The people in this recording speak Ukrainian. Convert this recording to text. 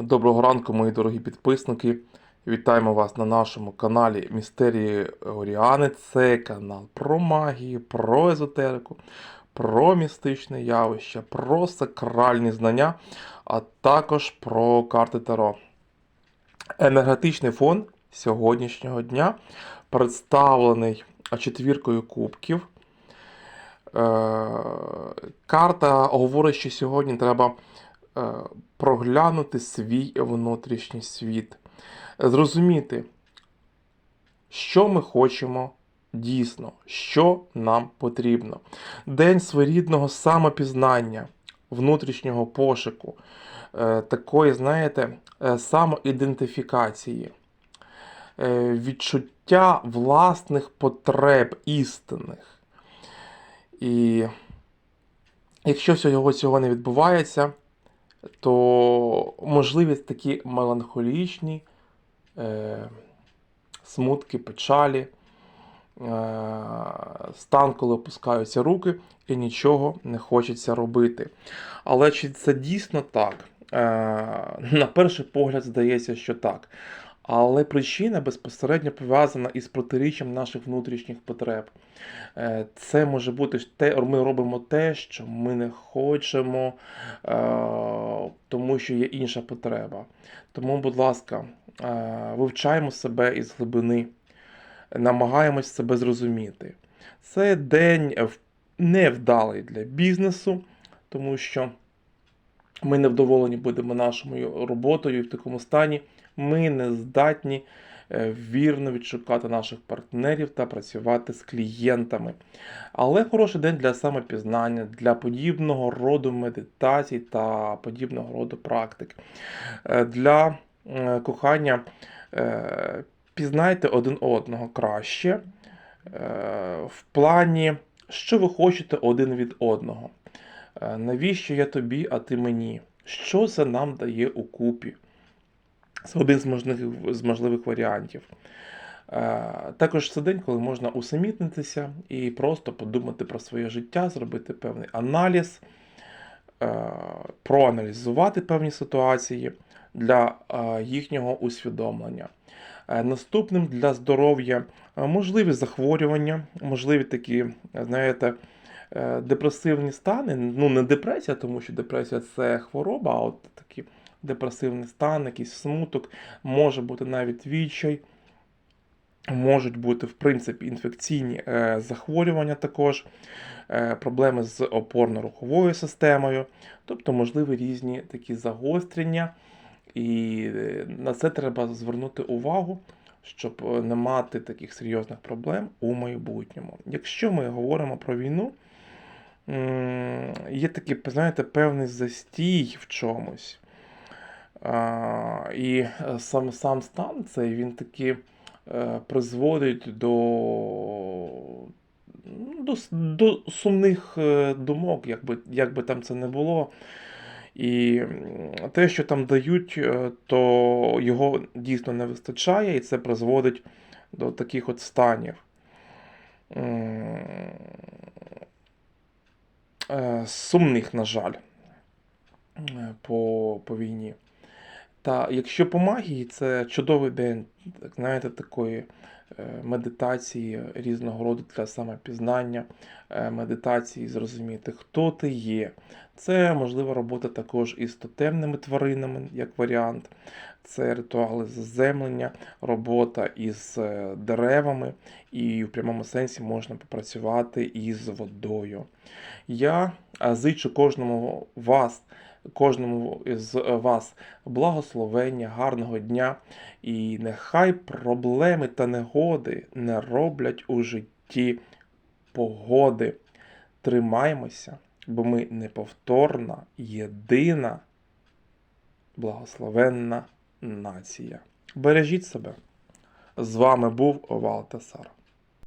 Доброго ранку, мої дорогі підписники. Вітаємо вас на нашому каналі Містерії Оріани. Це канал про магію, про езотерику, про містичне явище, про сакральні знання, а також про карти Таро. Енергетичний фон сьогоднішнього дня представлений четвіркою кубків. Е, Карта говорить, що сьогодні треба проглянути свій внутрішній світ, зрозуміти, що ми хочемо дійсно, що нам потрібно. День своєрідного самопізнання, внутрішнього пошуку, е, такої, знаєте, е, самоідентифікації, е, відчуття власних потреб істинних. І якщо всього цього не відбувається, то можливі такі меланхолічні е, смутки, печалі, е, стан, коли опускаються руки і нічого не хочеться робити. Але чи це дійсно так? Е, на перший погляд здається, що так. Але причина безпосередньо пов'язана із протиріччям наших внутрішніх потреб. Е, Це може бути те, ми робимо те, що ми не хочемо, е, тому що є інша потреба. Тому, будь ласка, е, вивчаємо себе із глибини, намагаємось себе зрозуміти. Це день невдалий для бізнесу, тому що ми невдоволені будемо нашою роботою в такому стані ми не здатні е, вірно відшукати наших партнерів та працювати з клієнтами. Але хороший день для самопізнання, для подібного роду медитацій та подібного роду практик. Е, Для е, кохання пізнайте один одного краще в плані, що ви хочете один від одного. Навіщо я тобі, а ти мені? Що це нам дає у купі? Це один з можливих, з можливих варіантів. Е, Також це день, коли можна усамітнитися і просто подумати про своє життя, зробити певний аналіз, е, проаналізувати певні ситуації для е, їхнього усвідомлення. Наступним для здоров'я можливі захворювання, можливі такі, знаєте, депресивні стани. Ну, не депресія, тому що депресія це хвороба, а от такі депресивний стан, якийсь смуток, може бути навіть відчай, можуть бути, в принципі, інфекційні е, захворювання також, е, проблеми з опорно-руховою системою, тобто можливі різні такі загострення. І е, на це треба звернути увагу, щоб е, не мати таких серйозних проблем у майбутньому. Якщо ми говоримо про війну, є такий, знаєте, певний застій в чомусь. І е, сам, сам стан цей він таки е, призводить до, ну, до, до сумних е, думок, як би, як би там це не було. І те, що там дають, то його дійсно не вистачає, і це призводить до таких от станів. Е, Сумних, на жаль, е, по, по війні. Та якщо по магії, це чудовий день, знаєте, такої е, медитації різного роду для самопізнання, е, медитації, зрозуміти, хто ти є. Це можлива робота також із тотемними тваринами, як варіант. Це ритуали заземлення, робота із е, деревами, і в прямому сенсі можна попрацювати із водою. Я зичу кожному вас, кожному із вас благословення, гарного дня, і нехай проблеми та негоди не роблять у житті погоди. Тримаймося, бо ми неповторна, єдина, благословенна нація. Бережіть себе. З вами був Овал Тесар.